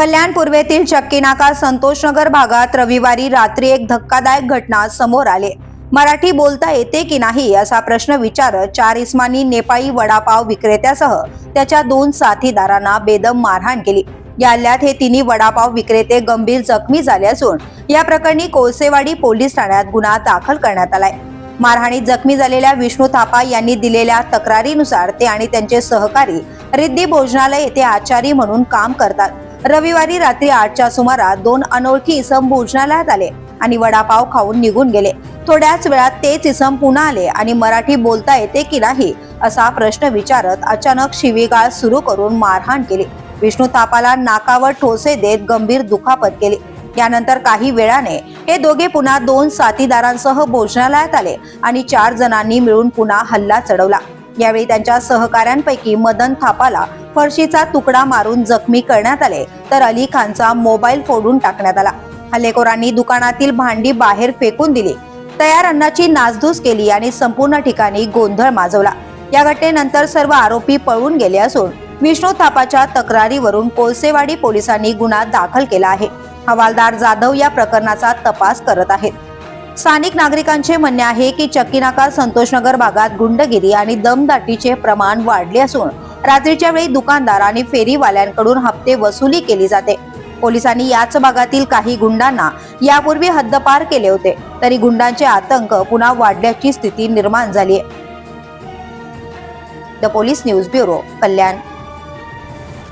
कल्याण पूर्वेतील चक्कीनाका संतोषनगर भागात रविवारी रात्री एक धक्कादायक घटना समोर आले. मराठी बोलता येते की नाही असा प्रश्न विचारत चार इस्मानी नेपाळी वडापाव विक्रेत्यासह त्याच्या दोन साथीदारांना बेदम मारहाण केली. या हल्ल्यात हे तिन्ही वडापाव विक्रेते गंभीर जखमी झाले असून या प्रकरणी कोळसेवाडी पोलीस ठाण्यात गुन्हा दाखल करण्यात आलाय. मारहाणीत जखमी झालेल्या विष्णू थापा यांनी दिलेल्या तक्रारीनुसार ते आणि त्यांचे सहकारी रिद्धी भोजनालय येथे आचारी म्हणून काम करतात. रविवारी रात्री आठच्या सुमारात दोन अनोळखी इसम भोजनालयात आले आणि वडापाव खाऊन निघून गेले. थोड्याच वेळात तेच इसम पुन्हा आले आणि मराठी बोलता येते की नाही असा प्रश्न विचारत अचानक शिवीगाळ सुरू करून मारहाण केली. विष्णू थापाला नाकावर ठोसे देत गंभीर दुखापत केली. यानंतर काही वेळाने हे दोघे पुन्हा दोन साथीदारांसह भोजनालयात आले आणि चार जणांनी मिळून पुन्हा हल्ला चढवला. यावेळी त्यांच्या सहकाऱ्यांपैकी मदन थापाला फरशीचा तुकडा मारून जखमी करण्यात आले तर अली खानचा मोबाईल फोडून टाकण्यात आला. हल्लेखोरांनी दुकानातील भांडी बाहेर फेकून दिली. तयार अन्नाची नासधूस केली आणि संपूर्ण ठिकाणी गोंधळ माजवला. या घटनेनंतर सर्व आरोपी पळून गेले असून विष्णू थापाच्या तक्रारीवरून कोळसेवाडी पोलिसांनी गुन्हा दाखल केला आहे. हवालदार जाधव या प्रकरणाचा तपास करत आहेत. स्थानिक नागरिकांचे म्हणणे आहे की चक्कीनाका संतोषनगर भागात गुंडगिरी आणि दमदाटीचे प्रमाण वाढले असून रात्रीच्या वेळी दुकानदार आणि फेरीवाल्यांकडून हप्ते वसुली केली जाते. पोलिसांनी याच भागातील काही गुंडांना यापूर्वी हद्दपार केले होते तरी गुंडांचे आतंक पुन्हा वाढल्याची स्थिती निर्माण झाली आहे the police news bureau Kalyan.